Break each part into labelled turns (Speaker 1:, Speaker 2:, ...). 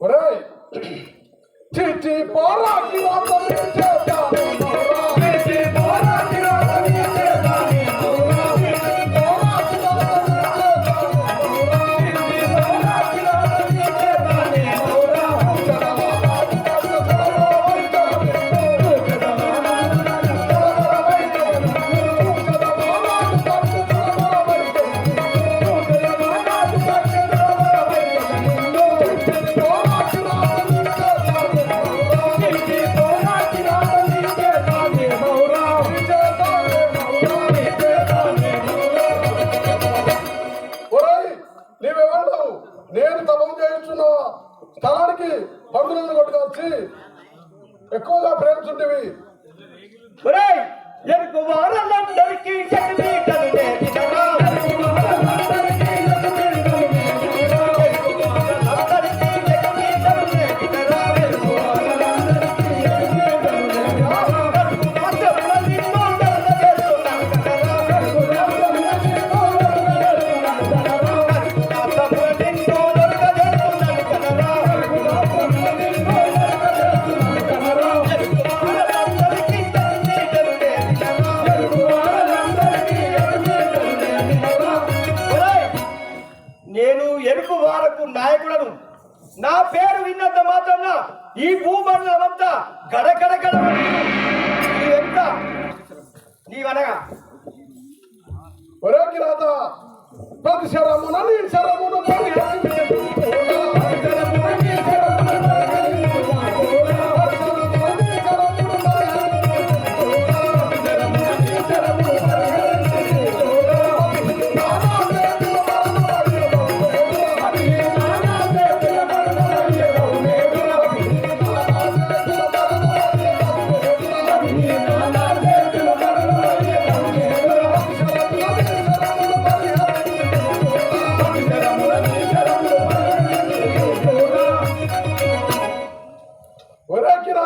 Speaker 1: ఒరే చిచి పోరా
Speaker 2: కివా ఉంటుంది ఎరుకువా ఈ భూమండలం అంతా గడగడ గడ ఎంత? నీవనగా
Speaker 1: ఒరే కిరాత ప్రతి శరమున నీ శరమున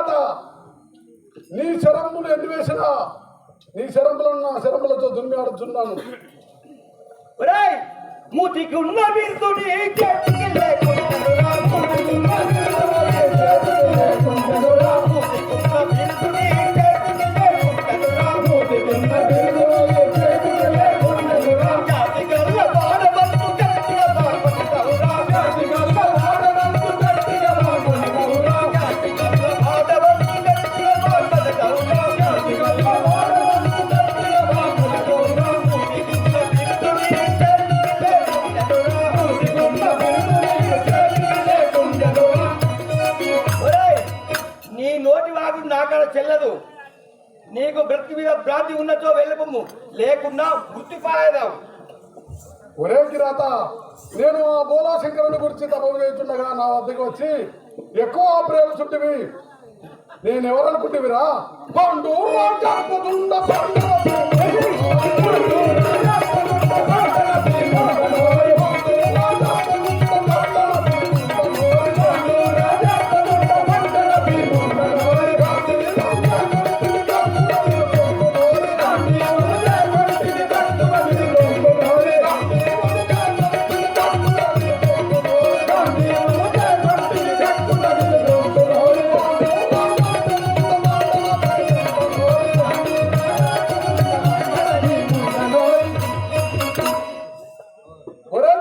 Speaker 1: తర్వాత నీ శరంబులు ఎన్ని వేసినా నీ శరంబులు నా శరంబులతో దుమ్మి ఆడుతున్నాను
Speaker 2: ముదిగున్న విందుని ఉండదు నీకు బ్రతుకు మీద భ్రాంతి ఉన్నచో వెళ్ళిపోము లేకున్నా గుర్తు పారేదావు
Speaker 1: ఒరే కిరాత నేను ఆ బోలాశంకరుని గురించి తపవేస్తుండగా నా వద్దకు వచ్చి ఎక్కువ చుట్టివి నేను ఎవరనుకుంటేవిరా పండు పండు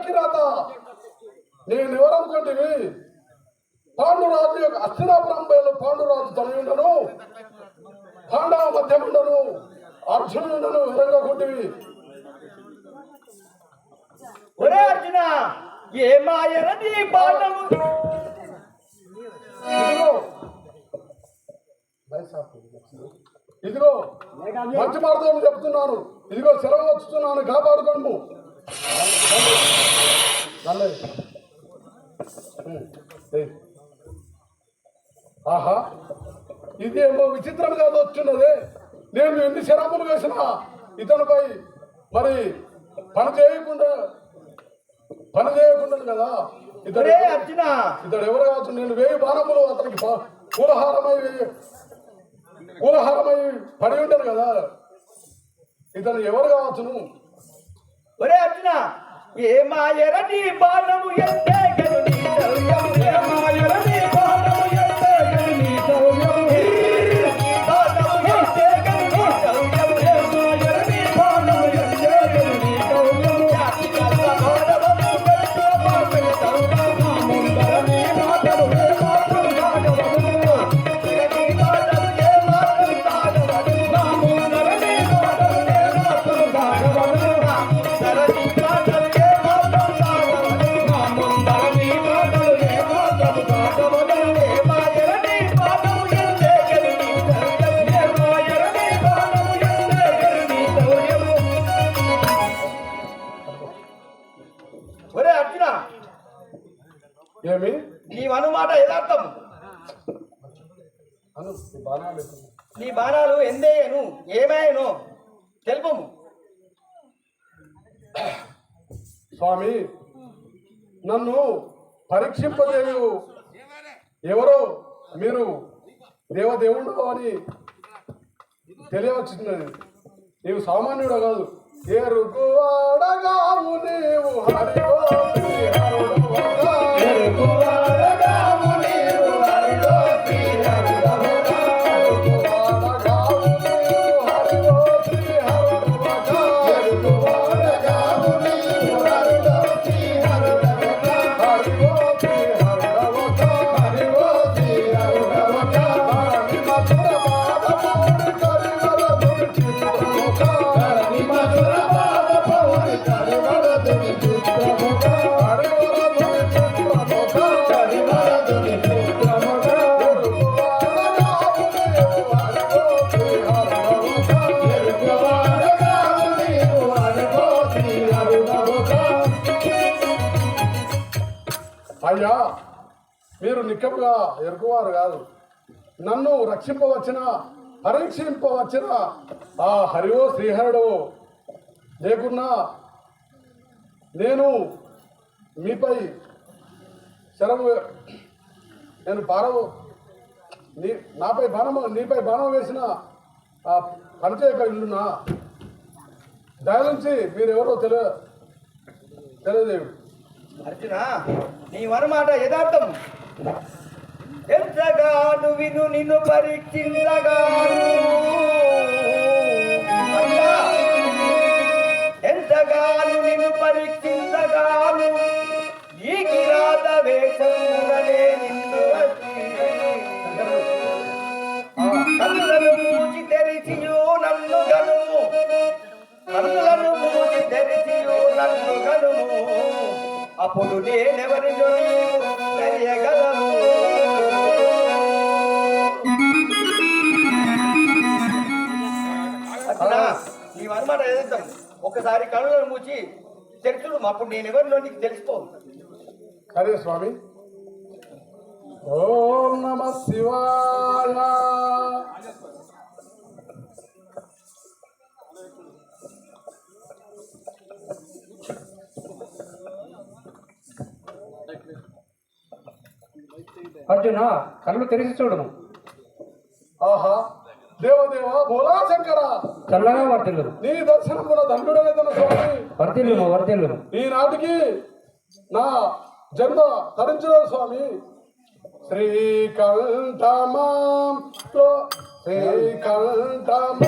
Speaker 1: పనికి రాత నేను ఎవరనుకుంటే పాండురాజు యొక్క అస్థిరాపురం బయలు పాండురాజు తనయుండను. పాండవ మధ్యముండను. అర్జునుండను విధంగా కొట్టివి
Speaker 2: ఒరే అర్జున ఏ మాయన నీ
Speaker 1: ఇదిగో మంచి మార్గం చెప్తున్నాను. ఇదిగో సెలవు వస్తున్నాను కాపాడుకోము. ఆహా ఇదేమో విచిత్రంగా వచ్చిన్నదే నేను ఎన్ని శరములు వేసినా ఇతనిపై మరి పని చేయకుండా పని చేయకుండా కదా. ఇతడు
Speaker 2: అర్జున.
Speaker 1: ఇతడు ఎవరు కావచ్చు నేను వేయి బాణములు అతనికి కూలహారమై కూలహారమై పడి ఉంటాను కదా. ఇతను ఎవరు కావచ్చును?
Speaker 2: ఒరే అర్జున. ఏ మాయర నీ బాణము ఎంతే నీ
Speaker 1: బాణాలు
Speaker 2: ఎందేయను ఏమాయను? తెలుపము.
Speaker 1: స్వామి నన్ను పరీక్షింపజేయు. ఎవరో మీరు దేవదేవుడు అని తెలియవచ్చున్నది నీవు సామాన్యుడు కాదు. ఎరుకు అడగావు నీవు. హరి అయ్యా మీరు నిక్కముగా ఎరుకువారు కాదు. నన్ను రక్షింపవచ్చిన పరీక్షింపవచ్చిన ఆ హరివో శ్రీహరుడు. లేకున్నా నేను మీపై శరము నేను బాణము నీ నాపై బాణము నీపై బాణం వేసిన ఆ పనిచేయక ఇల్లునా దయనుంచి మీరెవరో తెలియ తెలియదేవుడు
Speaker 2: నీ వనమాట యథార్థం. ఎంతగాను విను నిన్ను పరీక్షించగాను అప్పుడు నేనెవరినో నీవు తెలియగలవు అట్లా ఏదైతాం ఒకసారి కళ్ళను మూచి తెలుసు అప్పుడు నేనెవరినో నీకు తెలిసిపోవు
Speaker 1: హరే స్వామి. ఓం నమ శివాయ.
Speaker 3: అర్జున కళ్ళు తెరిచి చూడను
Speaker 1: ఆహా దేవదేవ భోలా శంకర.
Speaker 3: చల్లగా వర్తిల్లు
Speaker 1: నీ దర్శనం కూడా దండుడలేదన్న స్వామి.
Speaker 3: వర్తిల్లును వర్తిల్లును
Speaker 1: ఈనాటికి నా జన్మ తరించిన స్వామి. శ్రీకంఠమాం శ్రీకంఠమాం